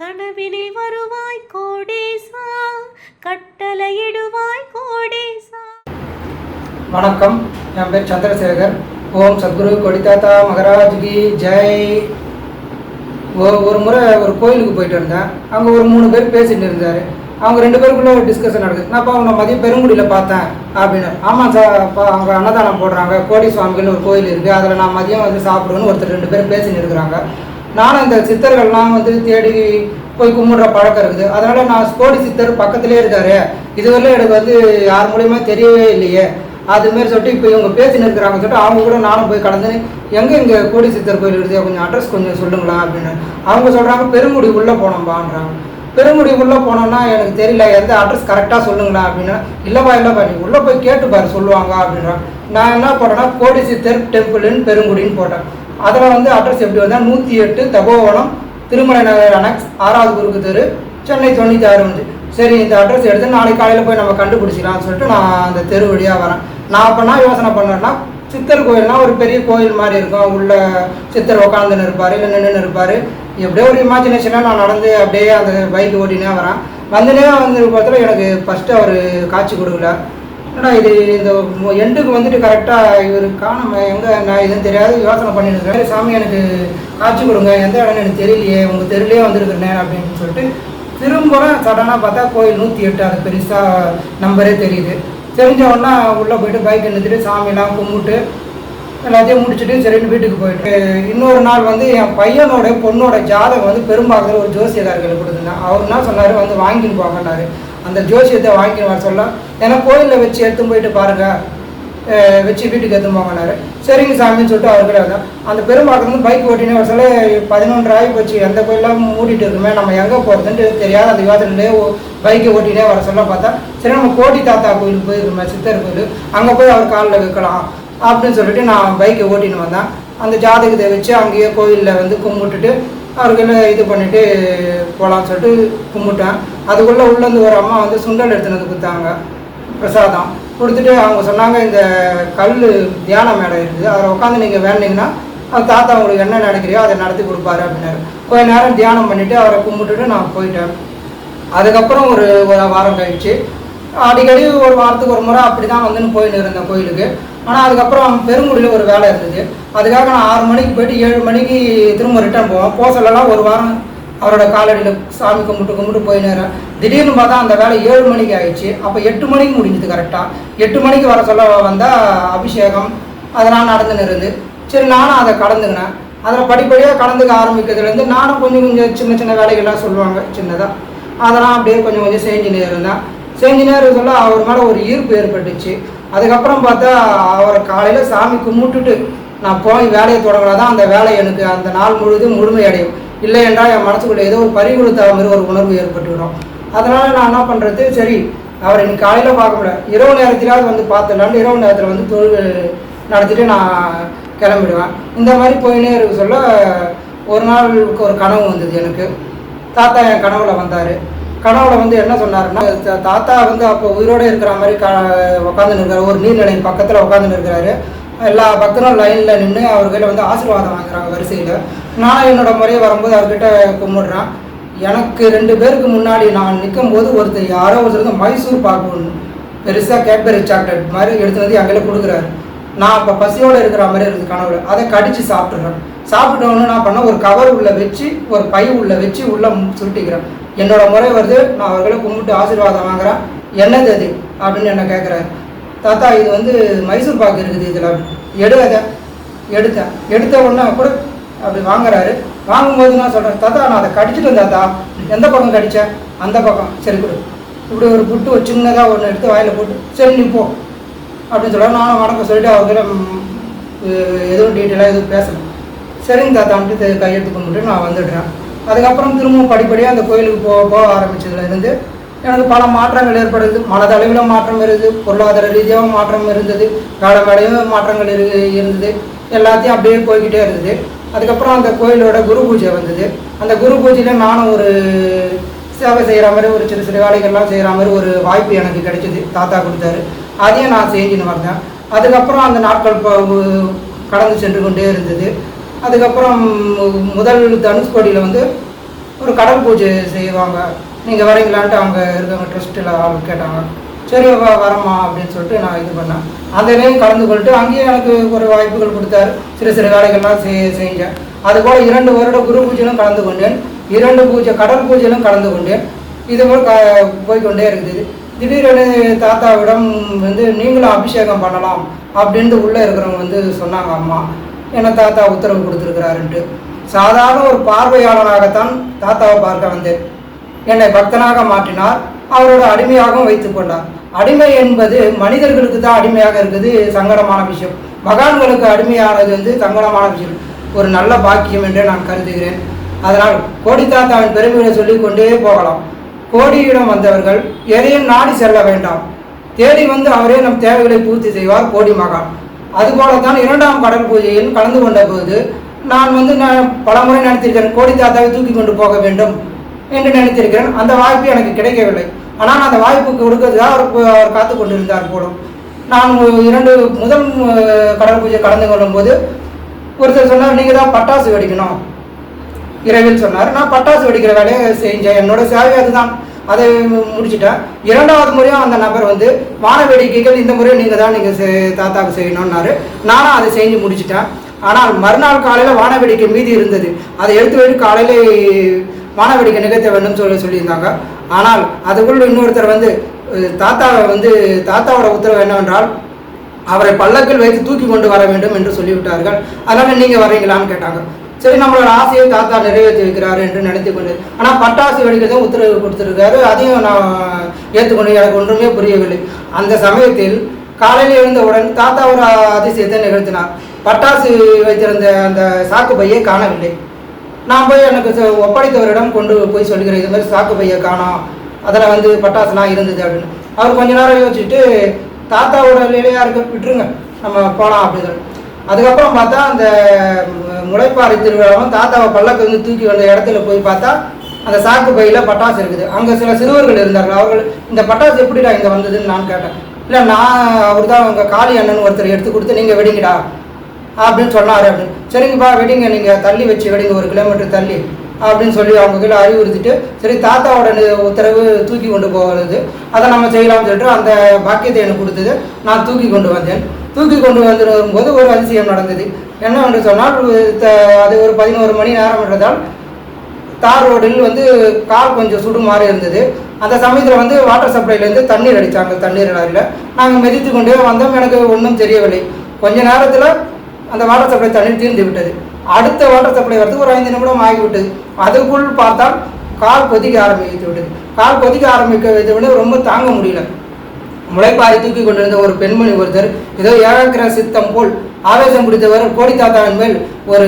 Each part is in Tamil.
கனவினில் வருவாய் கோடேசா கட்டளையிடுவாய் கோடேசா. வணக்கம் என் பேர் சந்திரசேகர். ஓம் சத்குரு கொடிதாத்தா மகராஜ்கி ஜெய். ஓ ஒரு முறை ஒரு கோயிலுக்கு போயிட்டு இருந்தேன் அங்கே ஒரு மூணு பேர் பேசிட்டு இருந்தார். அவங்க ரெண்டு பேருக்குள்ள ஒரு டிஸ்கஷன் நடக்குது. நான் அவங்க மதியம் பெருங்குடியில் பார்த்தேன் அப்படின்னு. ஆமாம் சார் அப்பா அவங்க அன்னதானம் போடுறாங்க. கோடி சுவாமிகள்னு ஒரு கோயில் இருக்குது அதில் நான் மதியம் வந்து சாப்பிடுவேன்னு ஒருத்தர் ரெண்டு பேர் பேசின்னு இருக்கிறாங்க. நானும் இந்த சித்தர்கள்லாம் வந்து தேடி போய் கும்பிடுற பழக்கம் இருக்குது. அதனால் நான் கோடி சித்தர் பக்கத்துலேயே இருக்காரு. இதுவரையிலும் எனக்கு வந்து யார் மூலியமா தெரியவே இல்லையே. அதுமாரி சொல்லிட்டு இப்போ இவங்க பேசின்னு இருக்கிறாங்க சொல்லிட்டு அவங்க கூட நானும் போய் கலந்து எங்கே இங்கே கோடி சித்தர் கோயில் இருக்குது? கொஞ்சம் அட்ரஸ் கொஞ்சம் சொல்லுங்களா? அப்படின்னு. அவங்க சொல்கிறாங்க பெருங்குடி உள்ளே போனோம்பான்றாங்க. பெருங்குடி உள்ளே போனோம்னா எனக்கு தெரியல. எந்த அட்ரஸ் கரெக்டாக சொல்லுங்களா? அப்படின்னா. இல்லைப்பா இல்லைப்பா நீ உள்ளே போய் கேட்டு பாரு சொல்லுவாங்க அப்படின்றாங்க. நான் என்ன போட்டேன்னா கோடி சித்தர் டெம்பிள்னு பெருங்குடின்னு போட்டேன். அதில் வந்து அட்ரஸ் எப்படி வந்தால் நூற்றி எட்டு தபோவனம் திருமலை நகர் அனக்ஸ் ஆறாவது குறுக்கு தெரு சென்னை தொண்ணூற்றி ஆறு வந்து சரி இந்த அட்ரஸ் எடுத்து நாளைக்கு காலையில் போய் நம்ம கண்டுபிடிச்சிக்கலாம்னு சொல்லிட்டு நான் அந்த தெரு வழியாக வரேன். நான் அப்போனா யோசனை பண்ணேன்னா சித்தர் கோயில்னா ஒரு பெரிய கோயில் மாதிரி இருக்கும். உள்ள சித்தர் உட்காந்துன்னு இருப்பார் இல்லை நின்றுன்னு இருப்பார். எப்படியோ ஒரு இமேஜினேஷனாக நான் நடந்து அப்படியே அந்த பைக் ஓட்டினே வரேன். வந்துனே வந்து பார்த்தா எனக்கு ஃபஸ்ட்டு அவர் காட்சி கொடுக்கல என்னடா இது? இந்த எண்டுக்கு வந்துட்டு கரெக்டாக இவர் காணாம எங்கே நான் எதுவும் தெரியாது யோசனை பண்ணிட்டு சாமி எனக்கு காட்சி கொடுங்க. எந்த இடம்னு எனக்கு தெரியலையே. உங்கள் தெருலேயே வந்துருக்குறேன் அப்படின்னு சொல்லிட்டு திரும்புகிறேன் சடனாக பார்த்தா கோயில் நூற்றி எட்டு. அது பெருசாக நம்பரே தெரியுது. தெரிஞ்சவொன்னா உள்ளே போயிட்டு பைக் நிறுத்திட்டு சாமியெல்லாம் கும்பிட்டு எல்லாத்தையும் முடிச்சுட்டு சரின்னு வீட்டுக்கு போயிட்டு. இன்னொரு நாள் வந்து என் பையனோட பொண்ணோட ஜாதகம் வந்து பெரும்பாலும் ஒரு ஜோசியக்காரர்கள் கொடுத்துருந்தேன். அவர் என்ன சொன்னார்? வந்து வாங்கின்னு போங்கன்னாரு. அந்த ஜோசியத்தை வாங்கின்னு வர சொல்ல ஏன்னா கோயிலில் வச்சு எடுத்துன்னு போயிட்டு பாருங்க. வச்சு வீட்டுக்கு எடுத்துன்னு போங்கனாரு சரிங்க சாமின்னு சொல்லிட்டு அவர்கிட்ட வந்தேன். அந்த பெரும்பாக்கத்துல இருந்து பைக் ஓட்டினே வர சொல்ல பதினொன்று ஆகி போச்சு. எந்த கோயிலாம் மூடிட்டு இருக்குமே நம்ம எங்கே போகிறதுன்ட்டு தெரியாத அந்த யோசனையிலே பைக்கை ஓட்டினே வர சொல்ல பார்த்தா சரி நம்ம கோட்டி தாத்தா கோயிலுக்கு போயிருக்கோமே சித்தர் கோயில். அங்கே போய் அவர் காலில் வைக்கலாம் அப்படின்னு சொல்லிட்டு நான் பைக்கை ஓட்டின்னு வந்தேன். அந்த ஜாதகத்தை வச்சு அங்கேயே கோயிலில் வந்து கும்பிட்டுட்டு அவர்களை இது பண்ணிவிட்டு போகலான்னு சொல்லிட்டு கும்பிட்டேன். அதுக்குள்ளே உள்ளேருந்து ஒரு அம்மா வந்து சுண்டல் எடுத்துன்னு வந்து கொடுத்தாங்க. பிரசாதம். கொடுத்துட்டு அவங்க சொன்னாங்க இந்த கல் தியான மேடை இருக்குது. அதில் உட்காந்து நீங்கள் வேண்டிங்கன்னா அந்த தாத்தா உங்களுக்கு என்ன நினைக்கிறியோ அதை நடத்தி கொடுப்பாரு அப்படின்னாரு. கொஞ்ச நேரம் தியானம் பண்ணிவிட்டு அவரை கும்பிட்டுட்டு நான் போயிட்டேன். அதுக்கப்புறம் ஒரு ஒரு வாரம் கழிச்சு அடிக்கடி ஒரு வாரத்துக்கு ஒரு முறை அப்படி தான் வந்துன்னு போயின்னு இருந்தேன் கோயிலுக்கு. ஆனால் அதுக்கப்புறம் பெருங்குடியில் ஒரு வேலை இருந்தது. அதுக்காக நான் ஆறு மணிக்கு போயிட்டு ஏழு மணிக்கு திரும்ப ரிட்டர்ன் போவேன். போக சொல்லலாம் ஒரு வாரம் அவரோட காலடியில் சாமி கும்பிட்டு கும்பிட்டு போய் திடீர்னு பார்த்தா அந்த வேலை ஏழு மணிக்கு ஆயிடுச்சு. அப்போ எட்டு மணிக்கு முடிஞ்சது கரெக்டாக எட்டு மணிக்கு வர சொல்ல வந்தால் அபிஷேகம் அதெல்லாம் நடந்துன்னு இருந்து சரி நானும் அதை கடந்துக்கினேன். அதில் படிப்படியாக கலந்துக்க ஆரம்பிக்கிறதுலேருந்து நானும் கொஞ்சம் கொஞ்சம் சின்ன சின்ன வேலைகள்லாம் சொல்லுவாங்க சின்னதாக அதெல்லாம் அப்படியே கொஞ்சம் கொஞ்சம் செஞ்சுனே இருந்தேன் செஞ்சுனே சொல்ல அவர் மேலே ஒரு ஈர்ப்பு ஏற்பட்டுச்சு. அதுக்கப்புறம் பார்த்தா அவரை காலையில் சாமி கும்பிட்டுட்டு நான் போய் வேலையை தொடங்கினா தான் அந்த வேலை எனக்கு அந்த நாள் முழுதும் முழுமையடையும். இல்லை என்றால் என் மனசுக்குள்ள ஏதோ ஒரு பறிகொடுத்த மாதிரி ஒரு உணர்வு ஏற்பட்டுவிடும். அதனால் நான் என்ன பண்ணுறது சரி அவரை இன்னைக்கு காலையில் பார்க்க முடியாது இரவு நேரத்திலாவது வந்து பார்த்துடலான்னு இரவு நேரத்தில் வந்து தொழில் நடத்திட்டு நான் கிளம்பிடுவேன். இந்த மாதிரி போயினே இருக்க சொல்ல ஒரு நாளுக்கு ஒரு கனவு வந்தது எனக்கு. தாத்தா என் கனவுல வந்தார். கனவுல வந்து என்ன சொன்னாருன்னா தா- தாத்தா வந்து அப்போ உயிரோடு இருக்கிற மாதிரி க உட்காந்துன்னு இருக்கிறார் ஒரு நீர்நிலை பக்கத்தில் உட்காந்துன்னு இருக்கிறாரு. எல்லா பக்தரும் லைனில் நின்று அவர் கையில் வந்து ஆசீர்வாதம் வாங்குறாங்க வரிசையில். நான் என்னோட முறையை வரும்போது அவர்கிட்ட கும்பிடுறேன். எனக்கு ரெண்டு பேருக்கு முன்னாடி நான் நிற்கும் போது ஒருத்தர் யாரோ ஒருத்தர் மைசூர் பாக்கு ஒன்று பெருசாக கேட்பரி சாக்லேட் மாதிரி எடுத்து வந்து எங்களை கொடுக்குறாரு. நான் அப்போ பசியோடு இருக்கிற மாதிரி இருக்குது கனவு அதை கடித்து சாப்பிட்றேன் சாப்பிட்டோன்னு நான் பண்ண ஒரு கவர் உள்ளே வச்சு ஒரு பை உள்ளே வச்சு உள்ளே சுருட்டிக்கிறேன். என்னோட முறை வருது நான் அவர்களை கும்பிட்டு ஆசீர்வாதம் வாங்குறேன். என்னது அது? அப்படின்னு என்ன கேட்குறாரு தாத்தா இது வந்து மைசூர் பாக்கு இருக்குது இதில். எடு எடுத்தேன். எடுத்த உடனே கூட அப்படி வாங்குறாரு. வாங்கும்போது நான் சொல்கிறேன் தாத்தா நான் அதை கடிச்சிட்டு தாத்தா. எந்த பக்கம் கடித்தேன் அந்த பக்கம். சரி கொடு. இப்படி ஒரு புட்டு ஒரு சின்னதாக ஒன்று எடுத்து வாயில் போட்டு சரி நீ போ. அப்படின்னு சொல்ல நானும் வணக்கம் சொல்லிட்டு அவர்கிட்ட எதுவும் டீட்டெயிலாக எதுவும் பேசணும் சரிங்க தாத்தான்ட்டு கையெழுத்து கும்பிட்டு நான் வந்துடுறேன். அதுக்கப்புறம் திரும்பவும் படிப்படியாக அந்த கோயிலுக்கு போக போக ஆரம்பித்ததுலேருந்து எனக்கு பல மாற்றங்கள் ஏற்படுது. மனதளவில் மாற்றம் இருந்தது பொருளாதார ரீதியாகவும் மாற்றம் இருந்தது கால வேலையும் மாற்றங்கள் இரு இருந்தது. எல்லாத்தையும் அப்படியே போய்கிட்டே இருந்தது. அதுக்கப்புறம் அந்த கோயிலோட குரு பூஜை வந்தது. அந்த குரு பூஜையில் நானும் ஒரு சேவை செய்கிற மாதிரி ஒரு சிறு சிறு வேலைகள்லாம் செய்கிற மாதிரி ஒரு வாய்ப்பு எனக்கு கிடைச்சிது. தாத்தா கொடுத்தாரு. அதையும் நான் செஞ்சுன்னு வந்தேன். அதுக்கப்புறம் அந்த நாட்கள் ப- கடந்து சென்று கொண்டே இருந்தது. அதுக்கப்புறம் முதல் தனுஷ்கோடியில் வந்து ஒரு கடல் பூஜை செய்வாங்க. நீங்கள் வரீங்களான்ட்டு அவங்க இருக்கவங்க ட்ரஸ்ட்டில் ஆள் கேட்டாங்க. சரி வரமா அப்படின்னு சொல்லிட்டு நான் இது பண்ணேன். அதிலையும் கலந்து கொள்ளிட்டு அங்கேயும் எனக்கு ஒரு வாய்ப்புகள் கொடுத்தாரு. சிறு சிறு வேலைகள்லாம் செய் செஞ்சேன். அதுபோல் இரண்டு வருட குரு பூஜையிலும் கலந்து கொண்டேன். இரண்டு பூஜை கடல் பூஜையிலும் கலந்து கொண்டேன். இது போல் க போய்க்கொண்டே இருக்குது. திடீரென தாத்தாவிடம் வந்து நீங்களும் அபிஷேகம் பண்ணலாம் அப்படின்ட்டு உள்ளே இருக்கிறவங்க வந்து சொன்னாங்க அம்மா என்ன தாத்தா உத்தரவு கொடுத்துருக்கிறாருன்ட்டு. சாதாரண ஒரு பார்வையாளராகத்தான் தாத்தாவை பார்க்க வந்தேன். என்னை பக்தனாக மாற்றினார். அவரோட அடிமையாகவும் வைத்துக் கொண்டார். அடிமை என்பது மனிதர்களுக்கு தான் அடிமையாக இருக்குது சங்கடமான விஷயம். மகான்களுக்கு அடிமையானது வந்து சங்கடமான விஷயம். ஒரு நல்ல பாக்கியம் என்று நான் கருதுகிறேன். அதனால் கோடித்தாத்தாவின் பெருமைகளை சொல்லிக் கொண்டே போகலாம். கோடியிடம் வந்தவர்கள் எதையும் நாடி செல்ல வேண்டாம். தேடி வந்து அவரே நம் தேவைகளை பூர்த்தி செய்வார் கோடி மகான். அதுபோல தான் இரண்டாம் கடல் பூஜையில் கலந்து கொண்ட போது நான் வந்து நான் பலமுறை நடத்திருக்கேன் கோடி தாத்தாவை தூக்கி கொண்டு போக வேண்டும். என்று நினைத்திருக்கிறேன். அந்த வாய்ப்பு எனக்கு கிடைக்கவில்லை. ஆனால் அந்த வாய்ப்புக்கு கொடுக்கறதுக்காக அவர் அவர் காத்து கொண்டிருந்தார் போலும். நான் இரண்டு முதல் கடல் பூஜை கலந்து கொள்ளும்போது ஒருத்தர் சொன்னார் நீங்கள் தான் பட்டாசு வெடிக்கணும். இரவில் சொன்னார் நான் பட்டாசு வெடிக்கிற வேலையை செஞ்சேன். என்னோட சேவை அதுதான். அதை முடிச்சுட்டேன். இரண்டாவது முறையும் அந்த நபர் வந்து வான வேடிக்கைகள் இந்த முறையும் நீங்கள் தான் நீங்கள் தாத்தாவுக்கு செய்யணும்னாரு. நானும் அதை செஞ்சு முடிச்சிட்டேன். ஆனால் மறுநாள் காலையில் வான வேடிக்கை மீதி இருந்தது. அதை எடுத்து வைத்து காலையில் வானவெடிக்கை நிகழ்த்த வேண்டும் சொல்லி சொல்லியிருந்தாங்க. ஆனால் அதுக்குள்ள இன்னொருத்தர் வந்து தாத்தாவை வந்து தாத்தாவோட உத்தரவு என்னவென்றால் அவரை பல்லக்கில் வைத்து தூக்கி கொண்டு வர வேண்டும் என்று சொல்லிவிட்டார்கள். அதனால் நீங்கள் வரீங்களான்னு கேட்டாங்க. சரி நம்மளோட ஆசையை தாத்தா நிறைவேற்றி வைக்கிறாரு என்று நினைத்து கொண்டு ஆனால் பட்டாசு வெடிக்கிறதும் உத்தரவு கொடுத்துருக்காரு. அதையும் நான் ஏற்றுக்கொண்டு எனக்கு ஒன்றுமே புரியவில்லை. அந்த சமயத்தில் காலையில் எழுந்தவுடன் தாத்தா ஒரு அதிசயத்தை நிகழ்த்தினார். பட்டாசு வைத்திருந்த அந்த சாக்கு பையை காணவில்லை. நான் போய் எனக்கு ஒப்படைத்தவரிடம் கொண்டு போய் சொல்லுகிறேன் இது மாதிரி சாக்கு பையை காணோம் அதில் வந்து பட்டாசுலாம் இருந்தது அப்படின்னு. அவர் கொஞ்ச நேரம் யோசிச்சுட்டு தாத்தாவோட நிலையாக இருக்க விட்டுருங்க நம்ம போகலாம் அப்படின்னு. சொல்லி அதுக்கப்புறம் பார்த்தா அந்த முளைப்பாறை திருவிழாவும் தாத்தாவை பல்லக்கு வந்து தூக்கி வந்த இடத்துல போய் பார்த்தா அந்த சாக்கு பையில் பட்டாசு இருக்குது. அங்கே சில சிறுவர்கள் இருந்தார்கள். அவர்கள் இந்த பட்டாசு எப்படிடா இங்கே வந்ததுன்னு நான் கேட்டேன். இல்லை நான் அவர் தான் உங்கள் காளி அண்ணன் ஒருத்தர் எடுத்து கொடுத்து நீங்கள் வெடிங்கடா. அப்படின்னு சொன்னார் அப்படின்னு சரிங்கப்பா வெடிங்க நீங்கள் தள்ளி வச்சு வெடிங்க ஒரு கிலோமீட்டர் தள்ளி அப்படின்னு சொல்லி அவங்க கீழே அறிவுறுத்திட்டு சரி தாத்தாவோட உத்தரவு தூக்கி கொண்டு போகிறது அதை நம்ம செய்யலாம்னு சொல்லிட்டு அந்த பாக்கியத்தை எனக்கு கொடுத்தது. நான் தூக்கி கொண்டு வந்தேன். தூக்கி கொண்டு வந்து ஒரு அதிசயம் நடந்தது. என்ன என்று சொன்னால் த- அது ஒரு பதினோரு மணி நேரம் என்றதால் தார் ரோடில் வந்து கால் கொஞ்சம் சுடு மாதிரி இருந்தது. அந்த சமயத்தில் வந்து வாட்டர் சப்ளைலேருந்து தண்ணீர் அடித்தாங்க தண்ணீர் லாரியில் நாங்கள் மிதித்து கொண்டே வந்தோம். எனக்கு ஒன்றும் தெரியவில்லை. கொஞ்ச நேரத்தில் அந்த வாட்டர் சப்ளை தண்ணீர் தீர்ந்து விட்டது. அடுத்த வாட்டர் சப்ளை வரதுக்கு ஒரு ஐந்து நிமிடம் ஆகிவிட்டது. அதுக்குள் பார்த்தால் கால் கொதிக்க ஆரம்பித்து விட்டது. கால் கொதிக்க ஆரம்பிக்க வைத்த விட ரொம்ப தாங்க முடியல. முளைப்பாரி தூக்கி கொண்டிருந்த ஒரு பெண்மணி ஒருத்தர் ஏதோ ஏகாக்கிர சித்தம் போல் ஆவேசம் பிடித்தவர் கோடி தாத்தாவின் மேல் ஒரு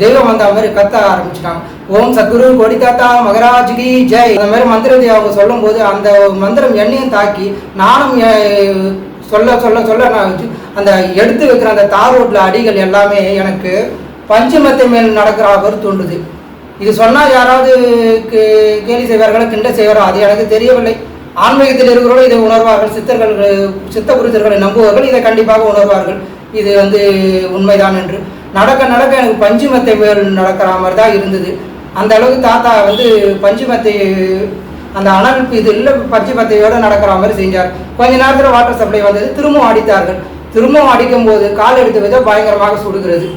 தெய்வம் வந்த மாதிரி கத்த ஆரம்பிச்சிட்டாங்க ஓம் சத்குரு கோடி தாத்தா மகராஜ்கி ஜெய். அந்த மாதிரி மந்திரத்தை அவங்க சொல்லும்போது அந்த மந்திரம் என்னையும் தாக்கி நானும் சொல்ல சொல்ல சொல்ல நான் அந்த எடுத்து வைக்கிற அந்த தார் ரோட்டில் அடிகள் எல்லாமே எனக்கு பஞ்சமத்தை மேல் நடக்கிற அவர் தோன்றுது இது சொன்னால் யாராவது கே- கேலி செய்வார்களோ கிண்ட செய்வாரோ அது எனக்கு தெரியவில்லை. ஆன்மீகத்தில் இருக்கிறவர்கள் இதை உணர்வார்கள் சித்தர்கள் சித்த புரிதர்களை நம்புவார்கள் இதை கண்டிப்பாக உணர்வார்கள். இது வந்து உண்மைதான் என்று. நடக்க நடக்க எனக்கு பஞ்சுமத்தை மேல் நடக்கிற மாதிரி தான் இருந்தது. அந்த அளவுக்கு தாத்தா வந்து பஞ்சுமத்தை அந்த அனல் இதில் பஞ்சுமத்தையோட நடக்கிற மாதிரி செஞ்சார். கொஞ்ச நேரத்தில் வாட்டர் சப்ளை வந்தது. திரும்பவும் அடித்தார்கள். திரும்பவும் அடிக்கும் போது கால் எடுத்து வித பயங்கரமாக சுடுகிறது.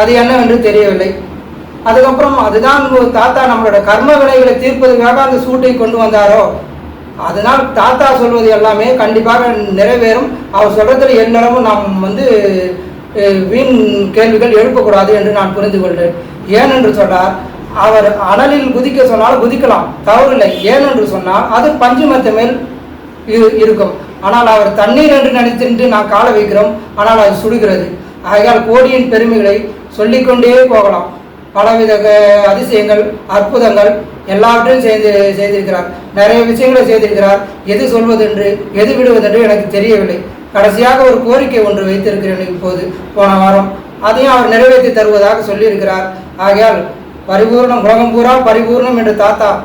அது என்னவென்று தெரியவில்லை. அதுக்கப்புறம் அதுதான் தாத்தா நம்மளோட கர்ம வினைகளை தீர்ப்பதற்காக அந்த சூட்டை கொண்டு வந்தாரோ? அதனால் தாத்தா சொல்வது எல்லாமே கண்டிப்பாக நிறைவேறும். அவர் சொல்றதுல எந்நேரமும் நாம் வந்து வீண் கேள்விகள் எழுப்பக்கூடாது என்று நான் புரிந்து கொண்டேன். ஏனென்று சொன்னார் அவர் அனலில் குதிக்க சொன்னால் குதிக்கலாம் தவறில்லை. ஏனென்று சொன்னால் அது பஞ்சுமத்த மேல் இரு- இருக்கும். ஆனால் அவர் தண்ணீர் என்று நினைத்துட்டு நான் கால வைக்கிறோம் ஆனால் அது சுடுகிறது. ஆகையால் கோடியின் பெருமைகளை சொல்லிக்கொண்டே போகலாம். பலவித அதிசயங்கள் அற்புதங்கள் எல்லாவற்றையும் செய்து செய்திருக்கிறார். நிறைய விஷயங்களை செய்திருக்கிறார். எது சொல்வதென்று எது விடுவதென்று எனக்கு தெரியவில்லை. கடைசியாக ஒரு கோரிக்கை ஒன்று வைத்திருக்கிறேன் இப்போது. போன வாரம். அதையும் அவர் நிறைவேற்றி தருவதாக சொல்லியிருக்கிறார். ஆகையால் பரிபூர்ணம் உலகம் பூரா பரிபூர்ணம் என்று தாத்தா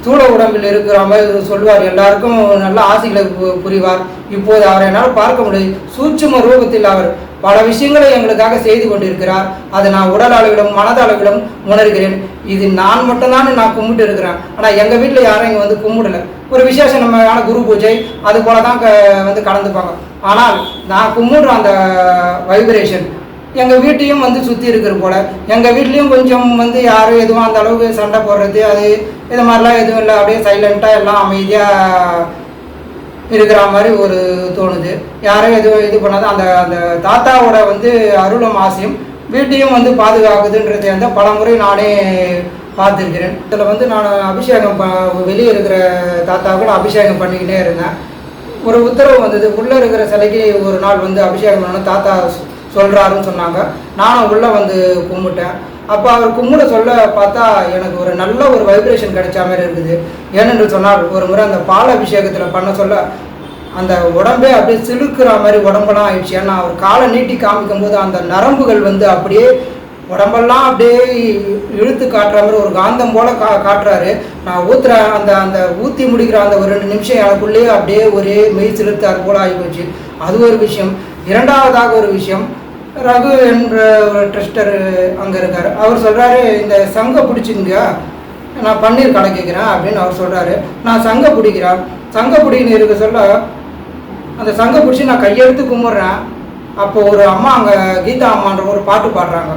ஸ்தூல உடம்பில் இருக்கிற மாதிரி சொல்லுவார். எல்லாருக்கும் நல்ல ஆசைகளை பு- புரிவார். இப்போது அவரை என்னால் பார்க்க முடியும் சூட்சும ரூபத்தில் அவர் பல விஷயங்களை எங்களுக்காக செய்து கொண்டிருக்கிறார். அதை நான் உடல் அளவிலும் மனதளவிலும் உணர்கிறேன். இது நான் மட்டும்தான் நான் கும்பிட்டு இருக்கிறேன். ஆனால் எங்கள் வீட்டில் யாரும் இங்கே வந்து கும்பிடல. ஒரு விசேஷம் நம்மளான குரு பூஜை அது போல தான் க வந்து கலந்துப்பாங்க. ஆனால் நான் கும்பிடுற அந்த வைப்ரேஷன் எங்கள் வீட்டையும் வந்து சுற்றி இருக்கிற போல். எங்கள் வீட்லேயும் கொஞ்சம் வந்து யாரும் எதுவும் அந்த அளவுக்கு சண்டை போடுறது அது இது மாதிரிலாம் எதுவும் இல்லை. அப்படியே சைலண்ட்டாக எல்லாம் அமைதியாக இருக்கிற மாதிரி ஒரு தோணுது. யாரும் எதுவும் இது பண்ணாத அந்த அந்த தாத்தாவோட வந்து அருளும் ஆசையும் வீட்டையும் வந்து பாதுகாக்குதுன்றது வந்து பலமுறை நானே பார்த்துருக்கிறேன். இதில் வந்து நான் அபிஷேகம் ப வெளியே இருக்கிற தாத்தாவுக்கு நான் அபிஷேகம் பண்ணிக்கிட்டே இருந்தேன். ஒரு உத்தரவு வந்தது. உள்ளே இருக்கிற சிலைக்கு ஒரு நாள் வந்து அபிஷேகம் பண்ணணும். தாத்தா சொல்கிறாருன்னு சொன்னாங்க. நானும் உள்ளே வந்து கும்பிட்டேன். அப்போ அவர் கும்பிட சொல்ல பார்த்தா எனக்கு ஒரு நல்ல ஒரு வைப்ரேஷன் கிடைச்ச மாதிரி இருக்குது. ஏனென்று சொன்னால் ஒரு முறை அந்த பால் அபிஷேகத்தில் பண்ண சொல்ல அந்த உடம்பே அப்படியே சிலுக்கிற மாதிரி உடம்பெல்லாம் ஆயிடுச்சு. ஏன்னா அவர் காலை நீட்டி காமிக்கும் போது அந்த நரம்புகள் வந்து அப்படியே உடம்பெல்லாம் அப்படியே இழுத்து காட்டுற மாதிரி ஒரு காந்தம் போல் கா காட்டுறாரு. நான் ஊத்துற அந்த அந்த ஊற்றி முடிக்கிற அந்த ஒரு ரெண்டு நிமிஷம் எனக்குள்ளேயே அப்படியே ஒரே மெய் அது போல் ஆகி போச்சு. அது ஒரு விஷயம். இரண்டாவதாக ஒரு விஷயம் ரகு என்ற ஒரு ட்ரஸ்டர் அங்கே இருக்கார். அவர் சொல்கிறாரு இந்த சங்க பிடிச்சிங்கயா நான் பன்னீர் கடை கேட்குறேன் அப்படின்னு அவர் சொல்கிறாரு நான் சங்க பிடிக்கிறேன் சங்க பிடிக்கணும் இருக்க சொல்ல அந்த சங்க பிடிச்சி நான் கையெழுத்து கும்பிட்றேன். அப்போ ஒரு அம்மா அங்கே கீதா அம்மான்ற ஒரு பாட்டு பாடுறாங்க.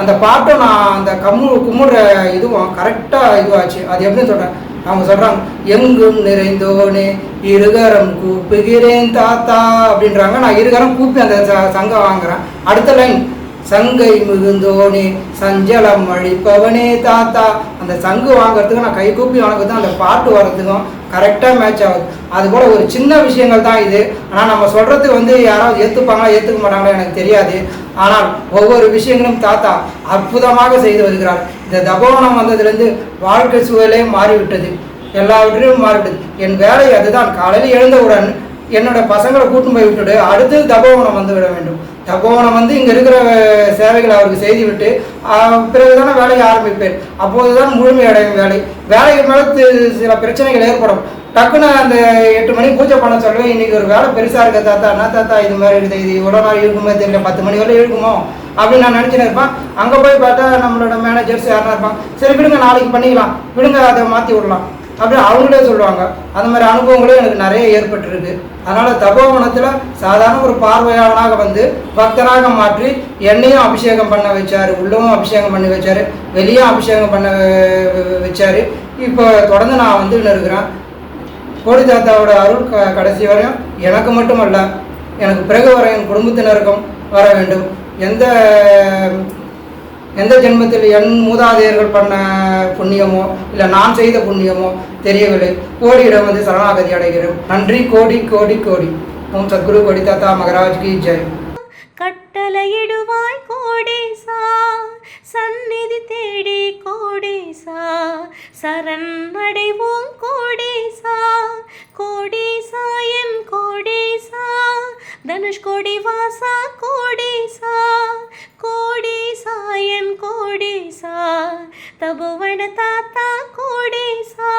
அந்த பாட்டை நான் அந்த கம்மு கும்பிடுற இதுவும் கரெக்டாக இதுவாச்சு. அது எப்படின்னு சொல்கிறேன் அவங்க சொல்கிறாங்க எங்கும் நிறைந்தோனே இருகரம் கூப்புகிறேன் தாத்தா அப்படின்றாங்க. நான் இருகரம் கூப்பி அந்த ச- சங்கம் வாங்குறேன். அடுத்த லைன் சங்கை மிகுந்தோனே சஞ்சலம் அழிப்பவனே தாத்தா அந்த சங்கு வாங்குறதுக்கும் நான் கை கூப்பி வாங்குறதுக்கும் அந்த பாட்டு வர்றதுக்கும் கரெக்டாக மேட்ச் ஆகுது. அதுபோல் ஒரு சின்ன விஷயங்கள் தான் இது. ஆனால் நம்ம சொல்கிறது வந்து யாராவது ஏற்றுப்பாங்களா ஏற்றுக்க மாட்டாங்களா எனக்கு தெரியாது. ஆனால் ஒவ்வொரு விஷயங்களும் தாத்தா அற்புதமாக செய்து வருகிறார். இந்த தபோவனம் வந்ததுலேருந்து வாழ்க்கை சூழலே மாறிவிட்டது. எல்லாவற்றையும் மாறிவிட்டது. என் வேலை அதுதான். காலையில் எழுந்தவுடன் என்னோட பசங்களை கூட்டின்னு போய் விட்டுட்டு அடுத்து தபோவனம் வந்து விட வேண்டும். தபோவனம் வந்து இங்கே இருக்கிற சேவைகளை அவருக்கு செய்துவிட்டு பிறகு தானே பிறகுதானே வேலையை ஆரம்பிப்பேன். அப்போதுதான் முழுமையடையும் வேலை. வேலைக்கு மேலே சில பிரச்சனைகள் ஏற்படும். டக்குன்னு அந்த எட்டு மணி பூஜை பண்ண சொல்லுவேன். இன்றைக்கி ஒரு வேலை பெருசாக இருக்க தாத்தா. என்ன தாத்தா இது மாதிரி இருக்குது இது இவ்வளோ நாள் இருக்குமே தெரியல. பத்து மணி வரை இருக்குமோ அப்படின்னு நான் நினச்சின்னு இருப்பேன். அங்கே போய் பார்த்தா நம்மளோட மேனேஜர்ஸ் யாரா இருப்பான் சரி விடுங்க நாளைக்கு பண்ணிக்கலாம் விடுங்க அதை மாற்றி விடலாம். அப்படின்னு அவங்களே சொல்லுவாங்க. அந்த மாதிரி அனுபவங்களும் எனக்கு நிறைய ஏற்பட்டிருக்கு. அதனால் தபோவனத்தில் சாதாரண ஒரு பார்வையாளனாக வந்து பக்தராக மாற்றி என்னையும் அபிஷேகம் பண்ண வச்சார் உள்ளவும் அபிஷேகம் பண்ணி வச்சார் வெளியும் அபிஷேகம் பண்ண வச்சார். இப்போ தொடர்ந்து நான் வந்துன்னு இருக்கிறேன். கோடி தாத்தாவோட அருள் க கடைசி வரையும் எனக்கு மட்டுமல்ல எனக்கு பிறகு வர என் குடும்பத்தினருக்கும் வர வேண்டும். எந்த எந்த ஜென்மத்தில் என் மூதாதையர்கள் பண்ண புண்ணியமோ இல்லை நான் செய்த புண்ணியமோ தெரியவில்லை. கோடியிடம் வந்து சரணாகதி அடைகிறோம் நன்றி கோடி கோடி கோடி. ஓம் சத்குரு கோடி தாத்தா மகராஜ் கி ஜெய். கட்டளையிடுவாய் கோடேசா சந்நிதி தேடி கோடேசா சரண் அடைவோம் கோடேசா கோடேசா என் கோடேசா தனுஷ்கோடி வாசா கோடேசா கோடேசா என் கோடேசா. தபுவன தாத்தா கோடேசா.